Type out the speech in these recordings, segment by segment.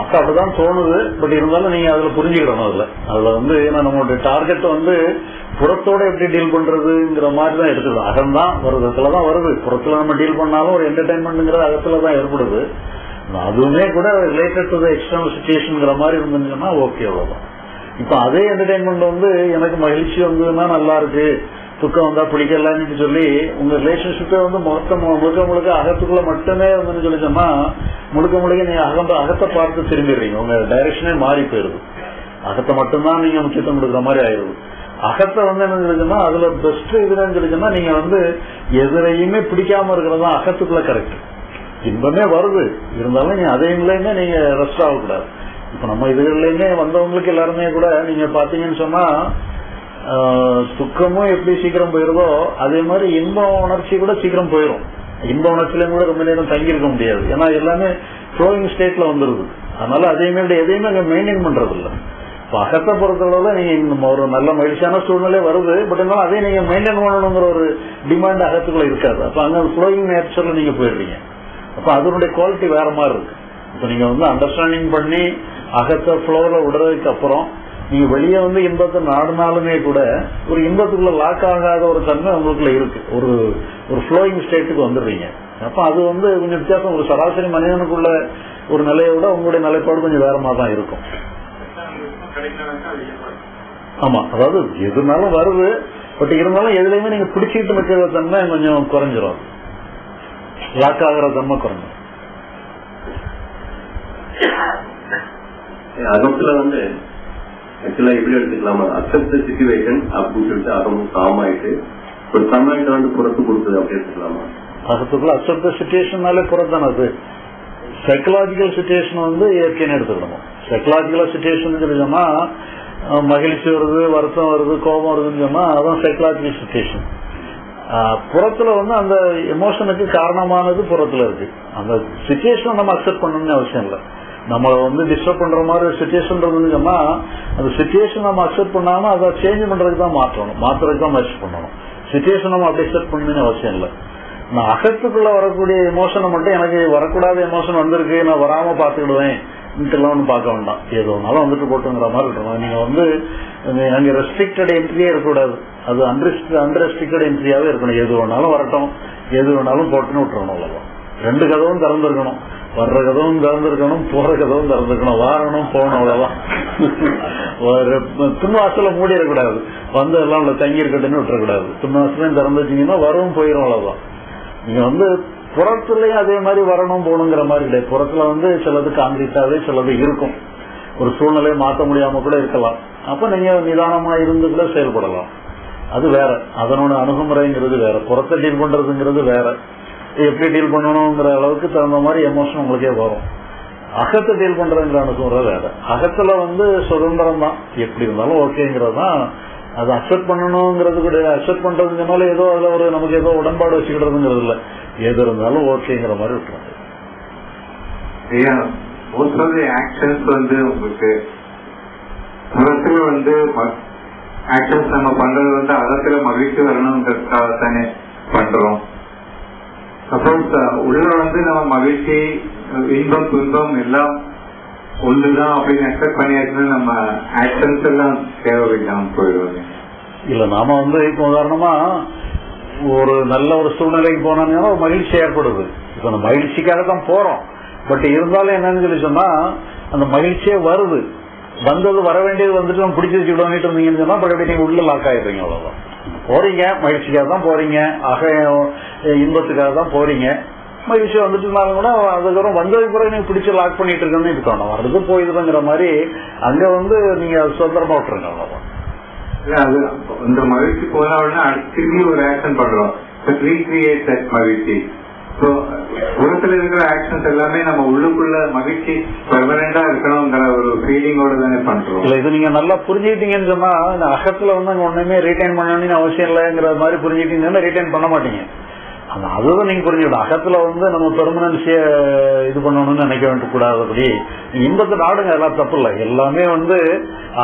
நமக்கு அப்படிதான் தோணுது. பட் இருந்தாலும் நீங்க அதுல புரிஞ்சுக்கிறோம் அதுல. அதுல வந்து ஏன்னா நம்மளுடைய டார்கெட் வந்து புறத்தோட எப்படி டீல் பண்றதுங்கிற மாதிரி தான் எடுத்துக்கணும் அகம் தான் வருது. அதுலதான் வருது புறத்துல நம்ம டீல் பண்ணாலும் ஒரு என்டர்டைன்மெண்ட்ங்கிற அகத்துல தான் ஏற்படுது. அதுவுமே கூட ரிலேட்டட் டு த எக்ஸ்டர்னல் சுச்சுவேஷன்ங்கிற மாதிரி இருந்துச்சுன்னா ஓகே அவ்வளவுதான். இப்ப அதே என்டர்டைன்மெண்ட் வந்து எனக்கு மகிழ்ச்சி வந்ததுன்னா நல்லா இருக்கு. துக்கம் வந்தா பிடிக்கலன்னு சொல்லி உங்க ரிலேஷன்ஷிப்பே வந்து மொத்த முழுக்க முழுக்க அகத்துக்குள்ள மட்டுமே வந்து சொல்லி சொன்னா முழுக்க முழுக்க நீங்க அகம் அகத்தை பார்த்து திரும்பிடுறீங்க. உங்க டைரக்ஷனே மாறி போயிருது அகத்தை மட்டும்தான் நீங்க முக்கியத்துவம் கொடுக்குற மாதிரி ஆயிடுது. அகத்தை வந்து என்ன சொல்லிச்சுன்னா அதுல பெஸ்ட் எதுன்னு சொல்லிச்சுன்னா நீங்க வந்து எதுலையுமே பிடிக்காம இருக்கிறது தான் அகத்துக்குள்ள கரெக்ட் இன்பமே வருது. இருந்தாலும் நீங்க அதையுமே நீங்க ரெஸ்ட் ஆகக்கூடாது. இப்ப நம்ம இதுகள்லயுமே வந்தவங்களுக்கு எல்லாருமே கூட நீங்க பாத்தீங்கன்னு சொன்னா துக்கமும் எப்படி சீக்கிரம் போயிருதோ அதே மாதிரி இன்ப உணர்ச்சி கூட சீக்கிரம் போயிடும் இன்ப உணர்ச்சியிலும் கூட ரொம்ப நேரம் தங்கியிருக்க முடியாது. ஏன்னா எல்லாமே ஃப்ளோயிங் ஸ்டேட்ல வந்துருது. அதனால அதேமே எதையுமே அங்கே மெயின்டைன் பண்றது இப்போ இப்ப அகத்தை பொறுத்தளவில் நீங்கள் ஒரு நல்ல மகிழ்ச்சியான சூழ்நிலை வருது. பட் இருந்தாலும் அதே நீங்கள் மெயின்டைன் பண்ணணுங்கிற ஒரு டிமாண்ட் அகத்துக்குள்ள இருக்காது. அப்போ அங்கே ஃப்ளோயிங் நேச்சரில் நீங்கள் போயிடுறீங்க. அப்போ அதனுடைய குவாலிட்டி வேற மாதிரி இருக்கு. இப்போ நீங்கள் வந்து அண்டர்ஸ்டாண்டிங் பண்ணி அகத்தை ஃப்ளோரில் விடுறதுக்கு அப்புறம் நீங்க வெளியே வந்து இன்பத்தை நாடினாலுமே கூட ஒரு இன்பத்துக்குள்ள லாக் ஆகாத ஒரு தன்மை உங்களுக்குள்ள இருக்கு. ஒரு ஒரு ஃப்ளோயிங் ஸ்டேட்டுக்கு வந்துடுறீங்க. அப்ப அது வந்து கொஞ்சம் வித்தியாசம். ஒரு சராசரி மனிதனுக்குள்ள ஒரு நிலையை விட உங்களுடைய நிலைப்பாடு கொஞ்சம் வேறமா தான் இருக்கும். ஆமா அதாவது எதுனாலும் வருது பட் இருந்தாலும் எதுலையுமே நீங்க பிடிச்சிட்டு நிற்கிற தன்மை கொஞ்சம் குறைஞ்சிரும். லாக் ஆகிற தன்மை குறைஞ்சிரும். அகத்துல வந்து ஆக்சுவலா எப்படி எடுத்துக்கலாமா அக்செப்ட் சுச்சுவேஷன் அப்படின்னு சொல்லிட்டு அகம் காம் ஆயிட்டு ஒரு சன்லைட் வந்து புறத்து கொடுத்தது அப்படி எடுத்துக்கலாமா? அகத்துக்குள்ள அக்செப்ட் சுச்சுவேஷன்னாலே புறத்தான அது? சைக்கலாஜிக்கல் சுச்சுவேஷன் வந்து இயற்கைன்னு எடுத்துக்கணும்? சைக்கலாஜிக்கல் சுச்சுவேஷன் சொன்னா மகிழ்ச்சி வருது வருத்தம் வருது கோபம் வருதுன்னு சொன்னா அதான் சைக்கலாஜிக்கல் சுச்சுவேஷன் புறத்துல வந்து அந்த எமோஷனுக்கு காரணமானது புறத்துல இருக்கு. அந்த சுச்சுவேஷன் நம்ம அக்செப்ட் பண்ணணும்னு அவசியம் இல்லை. நம்மளை வந்து டிஸ்டர்ப் பண்ற மாதிரி சுச்சுவேஷன் சொன்னா அந்த சுச்சுவேஷன் நம்ம அக்செப்ட் பண்ணாம அதை சேஞ்ச் பண்றதுக்கு தான் மாற்றணும். மாத்துறதுக்கு தான் முயற்சி பண்ணணும். சுச்சுவேஷன் நம்ம அப்படி அக்செப்ட் பண்ணணும்னு அவசியம் இல்லை. நான் அகத்துக்குள்ள வரக்கூடிய எமோஷனை மட்டும் எனக்கு வரக்கூடாத எமோஷன் வந்திருக்கு நான் வராம பாத்துக்கிடுவேன் எல்லாம் பார்க்க வேண்டாம். ஏதோ ஒன்னாலும் வந்துட்டு போட்டுங்கிற மாதிரி இருக்கணும். நீங்க வந்து அங்கே ரெஸ்ட்ரிக்டட் என்ட்ரியே இருக்கக்கூடாது. அது அன்ரெஸ்ட்ரிக்டட் என்ட்ரியாவே இருக்கணும். எது வேணாலும் வரட்டும். எது வேணாலும் போட்டுன்னு விட்டுறணும் அவ்வளவுதான். ரெண்டு கதவும் திறந்துருக்கணும். வர்ற கதவும் திறந்திருக்கணும் போற கதவும் திறந்திருக்கணும். வாரணும் போகணும் அவ்வளவுதான். ஒரு மூடிடக்கூடாது. வந்து எல்லாம் உள்ள தங்கி இருக்கட்டும்னு விட்டுறக்கூடாது. துன்வாசலையும் திறந்து வச்சீங்கன்னா வரவும் போயிடும் அவ்வளவுதான். நீங்க வந்து புறத்துலயும் அதே மாதிரி வரணும் போகணுங்கிற மாதிரி கிடையாது. புறத்துல வந்து சிலது காங்கிரீட்டாவே சிலது இருக்கும். ஒரு சூழ்நிலையை மாற்ற முடியாம கூட இருக்கலாம். அப்ப நீங்க நிதானமா இருந்து கூட செயல்படலாம். அது வேற. அதனோட அணுகுமுறைங்கிறது வேற. புறத்தை டீல் பண்றதுங்கிறது வேற. எப்படி டீல் பண்ணணுங்கிற அளவுக்கு தகுந்த மாதிரி எமோஷன் உங்களுக்கே வரும். அகத்தை டீல் பண்றதுங்கிற அணுகுமுறை வேற அகத்துல வந்து சுதந்திரம் தான். எப்படி இருந்தாலும் ஓகேங்கிறது தான். அதை அக்செப்ட் பண்ணணுங்கிறது கூட அக்செப்ட் பண்றதுனால ஏதோ அதுல ஒரு நமக்கு ஏதோ உடன்பாடு வச்சுக்கிடுறதுங்கிறது இல்ல. எது இருந்தாலும் ஓகேங்கிற மாதிரி விட்டுறது மோஸ்ட் ஆஃப் தி ஆக்ஷன்ஸ் வந்து உங்களுக்கு புறத்துல வந்து ஆக்ஷன்ஸ் நம்ம பண்றது வந்து அகத்துல மகிழ்ச்சி வரணுங்கிறதுக்காக தானே உள்ள வந்து நம்ம மகிழ்ச்சி இன்பம் துன்பம் எல்லாம் ஒண்ணுதான் அப்படின்னு அக்செப்ட் பண்ணியாச்சுன்னா நம்ம ஆக்ஷன்ஸ் எல்லாம் தேவையில்லாம போயிடுவாங்க. இல்ல நாம வந்து இப்போ உதாரணமா ஒரு நல்ல ஒரு சூழ்நிலைக்கு போனோம்னா ஒரு மகிழ்ச்சி ஏற்படுது. இப்போ அந்த மகிழ்ச்சிக்காக தான் போறோம். பட் இருந்தாலும் என்னன்னு சொல்லி சொன்னா அந்த மகிழ்ச்சியே வருது. வந்தது வர வேண்டியது வந்துட்டு நம்ம பிடிச்சி வச்சுக்கிட்டு இருந்தீங்கன்னு சொன்னா பட் நீங்க உள்ள லாக் ஆயிடுறீங்க அவ்வளவுதான். போறீங்க மகிழ்ச்சிக்காக தான் போறீங்க. ஆக இன்பத்துக்காக தான் போறீங்க. மகிழ்ச்சி வந்துட்டுனாலும் கூட அதுக்கப்புறம் வந்ததுக்கு பிறகு நீங்க பிடிச்சி லாக் பண்ணிட்டு இருக்கணும்னு இருக்கணும் வர்றது போயிடுதுங்கிற மாதிரி அங்க வந்து நீங்க சுதந்திரமா விட்டுருங்க அவ்வளவுதான் அது இந்த மகிழ்ச்சி போன உடனே திரும்பி ஒரு ஆக்ஷன் பண்றோம் ரீக்ரியேட் மகிழ்ச்சி. ஸோ உலகத்துல இருக்கிற ஆக்ஷன்ஸ் எல்லாமே நம்ம உள்ளுக்குள்ள மகிழ்ச்சி பெர்மனண்டா இருக்கணுங்கிற ஒரு ஃபீலிங்கோட தானே பண்றோம். இல்ல இது நீங்க நல்லா புரிஞ்சுக்கிட்டீங்கன்னு சொன்னா இந்த அகத்துல வந்து அங்க ஒண்ணுமே ரீட்டைன் பண்ணணும்னு அவசியம் இல்லைங்கிற மாதிரி புரிஞ்சுக்கிட்டீங்கன்னா ரீட்டைன் பண்ண மாட்டீங்க. அந்த அதுதான் நீங்க புரிஞ்சுக்கணும். அகத்துல வந்து நம்ம பெர்மனன்சிய இது பண்ணணும்னு நினைக்க வேண்டிய கூடாதபடி நீங்க இன்பத்தை நாடுங்க எல்லாம் தப்பு இல்லை. எல்லாமே வந்து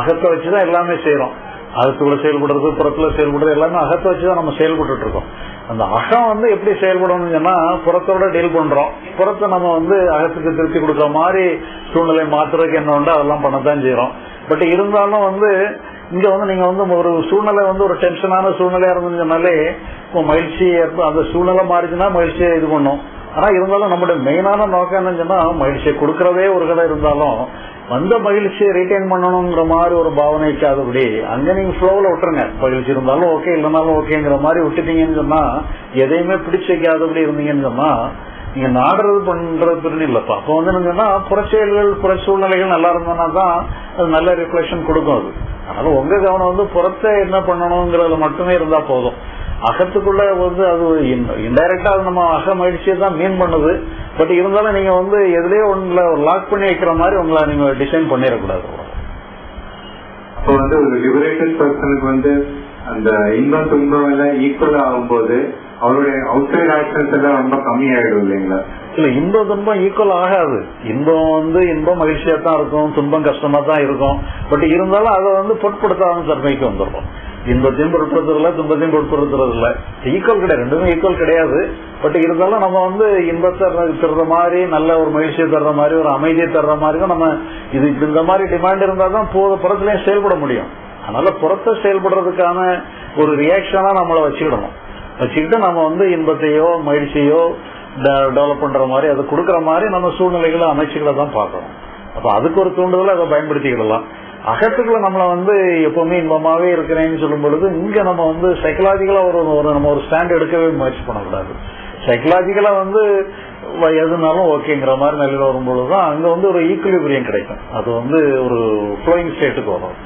அகத்தை வச்சுதான் எல்லாமே செய்யறோம் அகத்துக்குள்ள செயல்படுறது புறத்துல செயல்படுறது எல்லாமே அகத்தை வச்சுதான் நம்ம செயல்பட்டு இருக்கோம் அந்த அகம் வந்து எப்படி செயல்படணும்னு சொன்னா புறத்தோட டீல் பண்றோம். புறத்தை நம்ம வந்து அகத்துக்கு திருப்தி கொடுக்குற மாதிரி சூழ்நிலை மாத்துறதுக்கு என்ன உண்டோ அதெல்லாம் பண்ணத்தான் செய்யறோம் பட் இருந்தாலும் வந்து இங்க வந்து நீங்க வந்து ஒரு சூழ்நிலை வந்து ஒரு டென்ஷனான சூழ்நிலையா இருந்துச்சுனாலே இப்போ மகிழ்ச்சி அந்த சூழ்நிலை மாறிச்சுன்னா மகிழ்ச்சியை இது பண்ணும். ஆனா இருந்தாலும் நம்மளுடைய மெயினான நோக்கம் என்னன்னு மகிழ்ச்சியை கொடுக்கறதே ஒரு கடை இருந்தாலும் வந்த மகிழ்ச்சியை ரீட்டைன் பண்ணணுங்கிற மாதிரி ஒரு பாவனை இருக்காதபடி அங்க நீங்க ஃப்ளோவில் விட்டுருங்க. மகிழ்ச்சி இருந்தாலும் ஓகே இல்லைனாலும் ஓகேங்கிற மாதிரி விட்டுட்டீங்கன்னு சொன்னா எதையுமே பிடிச்சு வைக்காதபடி இருந்தீங்கன்னு சொன்னா நீங்க நாடுறது பண்றது பிரிவு இல்லப்பா. அப்போ வந்து என்னன்னா புறச்செயல்கள் புற சூழ்நிலைகள் நல்லா இருந்ததுன்னா தான் அது நல்ல ரிஃப்ளெக்ஷன் கொடுக்கும் அது. அதனால உங்க கவனம் வந்து புறத்தை என்ன பண்ணணுங்கிறதுல மட்டுமே இருந்தா போதும். அகத்துக்குள்ள வந்து அது இன்டைரக்டா அது நம்ம அக மகிழ்ச்சியை தான் மீன் பண்ணுது. பட் இருந்தாலும் நீங்க வந்து எதுலயோ ஒண்ணுல லாக் பண்ணி வைக்கிற மாதிரி உங்களை நீங்க டிசைன் பண்ணிடக்கூடாது. அப்போ வந்து ஒரு லிபரேட்டட் பர்சனுக்கு வந்து அந்த இன்பம் துன்பம் எல்லாம் ஈக்குவல் ஆகும்போது அவருடைய அவுட் சைட் ஆக்ஷன்ஸ் எல்லாம் ரொம்ப கம்மி ஆயிடும் இல்லைங்களா? இல்ல இன்பம் துன்பம் ஈக்குவல் ஆகாது. இன்பம் வந்து இன்பம் மகிழ்ச்சியா தான் இருக்கும் துன்பம் கஷ்டமா தான் இருக்கும். பட் இருந்தாலும் அதை வந்து பொருட்படுத்தாத தன்மைக்கு வந்துடும் இன்பத்தையும் பொருட்படுத்துறதுல துன்பத்தையும் பொருட்படுத்துறது இல்லை ஈக்குவல் கிடையாது. ரெண்டுமே ஈக்குவல் கிடையாது. பட் இருந்தாலும் நம்ம வந்து இன்பத்தை தர்ற மாதிரி நல்ல ஒரு மகிழ்ச்சியை தர்ற மாதிரி ஒரு அமைதியை தர்ற மாதிரி தான் நம்ம இது இந்த மாதிரி டிமாண்ட் இருந்தா தான் புறத்துலயும் செயல்பட முடியும். அதனால புறத்தை செயல்படுறதுக்கான ஒரு ரியாக்ஷனா நம்மளை வச்சுக்கிடணும். வச்சுக்கிட்டு நம்ம வந்து இன்பத்தையோ மகிழ்ச்சியோ டெவலப் பண்ற மாதிரி அதை கொடுக்கற மாதிரி நம்ம சூழ்நிலைகளை அமைச்சுக்களை தான் பார்க்கணும். அப்ப அதுக்கு ஒரு தூண்டுதலை அதை பயன்படுத்திக்கிடலாம். அகத்துக்குள்ள நம்மளை வந்து எப்பவுமே இன்பமாவே இருக்கிறேன்னு சொல்லும் பொழுது இங்க நம்ம வந்து சைக்கலாஜிக்கலா ஒரு ஒரு நம்ம ஒரு ஸ்டாண்ட் எடுக்கவே முயற்சி பண்ணக்கூடாது. சைக்கலாஜிக்கலா வந்து வ- எதுனாலும் ஓகேங்கிற மாதிரி நிலையில வரும்பொழுது தான் அங்க வந்து ஒரு ஈக்குலிபிரியம் கிடைக்கும். அது வந்து ஒரு ஃப்ளோயிங் ஸ்டேட்டுக்கு வரும்.